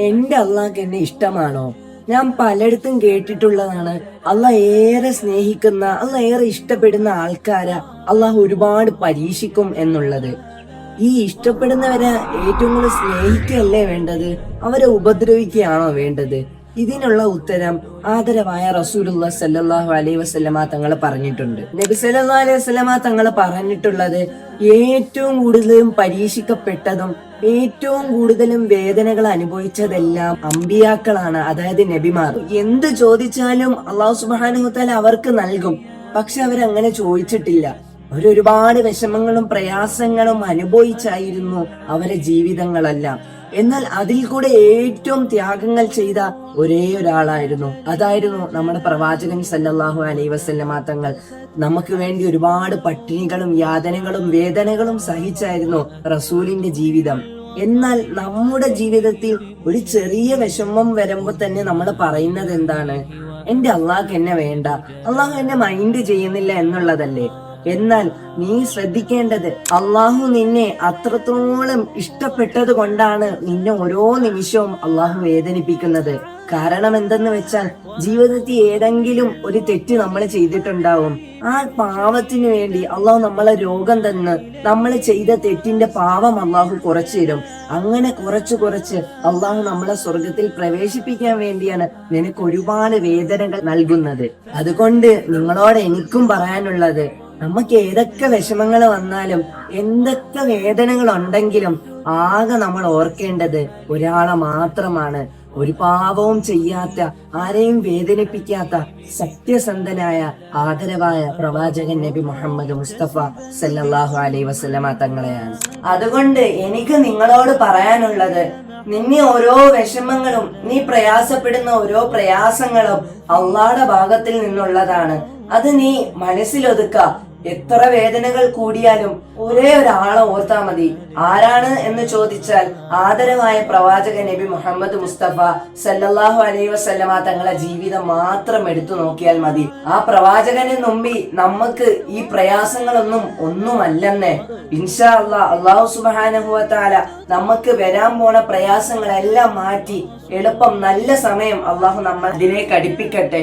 എന്റെ അള്ളാഹ്ക്ക് എന്നെ ഇഷ്ടമാണോ? ഞാൻ പലയിടത്തും കേട്ടിട്ടുള്ളതാണ്. അള്ളാഹ് ഏറെ സ്നേഹിക്കുന്ന അള്ളാഹ് ഏറെ ഇഷ്ടപ്പെടുന്ന ആൾക്കാരെ അള്ളാഹ് ഒരുപാട് പരീക്ഷിക്കും എന്നുള്ളത്. ഈ ഇഷ്ടപ്പെടുന്നവരെ ഏറ്റവും കൂടുതൽ സ്നേഹിക്കുകയല്ലേ വേണ്ടത്? അവരെ ഉപദ്രവിക്കുകയാണോ വേണ്ടത്? ഇതിനുള്ള ഉത്തരം ആദരവായ റസൂലുള്ള സല്ലല്ലാഹു അലൈഹി വസല്ലമ തങ്ങൾ പറഞ്ഞിട്ടുണ്ട്. നബി സല്ലല്ലാഹു അലൈഹി വസല്ലമ തങ്ങൾ പറഞ്ഞിട്ടുള്ളത് ഏറ്റവും കൂടുതലും പരീക്ഷിക്കപ്പെട്ടതും ഏറ്റവും കൂടുതലും വേദനകൾ അനുഭവിച്ചതെല്ലാം അമ്പിയാക്കളാണ് അതായത് നബിമാർ. എന്ത് ചോദിച്ചാലും അള്ളാഹു സുബാനുഹുത്താൽ അവർക്ക് നൽകും. പക്ഷെ അവരങ്ങനെ ചോദിച്ചിട്ടില്ല. അവരൊരുപാട് വിഷമങ്ങളും പ്രയാസങ്ങളും അനുഭവിച്ചായിരുന്നു അവരെ ജീവിതങ്ങളെല്ലാം. എന്നാൽ അതിൽ കൂടെ ഏറ്റവും ത്യാഗങ്ങൾ ചെയ്ത ഒരേ ഒരാളായിരുന്നു. അതായിരുന്നു നമ്മുടെ പ്രവാചകൻ സല്ലാഹു അലൈ വസല്ലമ തങ്ങൾ. നമുക്ക് വേണ്ടി ഒരുപാട് പട്ടിണികളും യാതനകളും വേദനകളും സഹിച്ചായിരുന്നു റസൂലിന്റെ ജീവിതം. എന്നാൽ നമ്മുടെ ജീവിതത്തിൽ ഒരു ചെറിയ വിഷമം വരുമ്പോൾ തന്നെ നമ്മൾ പറയുന്നത് എന്താണ്? എന്റെ അള്ളാഹ് എന്നെ വേണ്ട. അള്ളാഹു എന്നെ മൈൻഡ് ചെയ്യുന്നില്ല എന്നുള്ളതല്ലേ? എന്നാൽ നീ ശ്രദ്ധിക്കേണ്ടത് അള്ളാഹു നിന്നെ അത്രത്തോളം ഇഷ്ടപ്പെട്ടത് കൊണ്ടാണ് നിന്നെ ഓരോ നിമിഷവും അള്ളാഹു വേദനിപ്പിക്കുന്നത്. കാരണം എന്തെന്ന് വെച്ചാൽ ജീവിതത്തിൽ ഏതെങ്കിലും ഒരു തെറ്റ് നമ്മൾ ചെയ്തിട്ടുണ്ടാവും. ആ പാവത്തിന് വേണ്ടി അള്ളാഹു നമ്മളെ രോഗം തന്ന് നമ്മൾ ചെയ്ത തെറ്റിന്റെ പാവം അള്ളാഹു കുറച്ചു തരും അങ്ങനെ കുറച്ച് കുറച്ച് അള്ളാഹു നമ്മളെ സ്വർഗത്തിൽ പ്രവേശിപ്പിക്കാൻ വേണ്ടിയാണ് നിനക്ക് ഒരുപാട് വേദനകൾ നൽകുന്നത്. അതുകൊണ്ട് നിങ്ങളോട് എനിക്കും പറയാനുള്ളത് നമുക്ക് ഏതൊക്കെ വിഷമങ്ങൾ വന്നാലും എന്തൊക്കെ വേദനകൾ ഉണ്ടെങ്കിലും ആകെ നമ്മൾ ഓർക്കേണ്ടത് ഒരാളെ മാത്രമാണ്. ഒരു പാവവും ചെയ്യാത്ത ആരെയും വേദനിപ്പിക്കാത്ത സത്യസന്ധനായ ആദരവായ പ്രവാചകൻ നബി മുഹമ്മദ് മുസ്തഫ സല്ലാഹു അലൈ വസല്ലമ തങ്ങളെയാണ്. അതുകൊണ്ട് എനിക്ക് നിങ്ങളോട് പറയാനുള്ളത് നിന്നെ ഓരോ വിഷമങ്ങളും നീ പ്രയാസപ്പെടുന്ന ഓരോ പ്രയാസങ്ങളും അള്ളാടെ ഭാഗത്തിൽ നിന്നുള്ളതാണ്. അത് നീ മനസ്സിലൊതുക്ക എത്ര വേദനകൾ കൂടിയാലും ഒരേ ഒരാളെ ഓർത്താ മതി. ആരാണ് എന്ന് ചോദിച്ചാൽ ആദരവായ പ്രവാചകൻ നബി മുഹമ്മദ് മുസ്തഫ സല്ലല്ലാഹു അലൈ വസല്ലമ തങ്ങളെ ജീവിതം മാത്രം എടുത്തു നോക്കിയാൽ മതി. ആ പ്രവാചകനെ നൊമ്പി നമുക്ക് ഈ പ്രയാസങ്ങളൊന്നും ഒന്നുമല്ലെന്നേ. ഇൻഷാ അള്ളാ അള്ളാഹു സുബാനുഭവത്താല നമുക്ക് വരാൻ പോണ പ്രയാസങ്ങളെല്ലാം മാറ്റി എളുപ്പം നല്ല സമയം അള്ളാഹു നമ്മൾ അതിനെ അടുപ്പിക്കട്ടെ.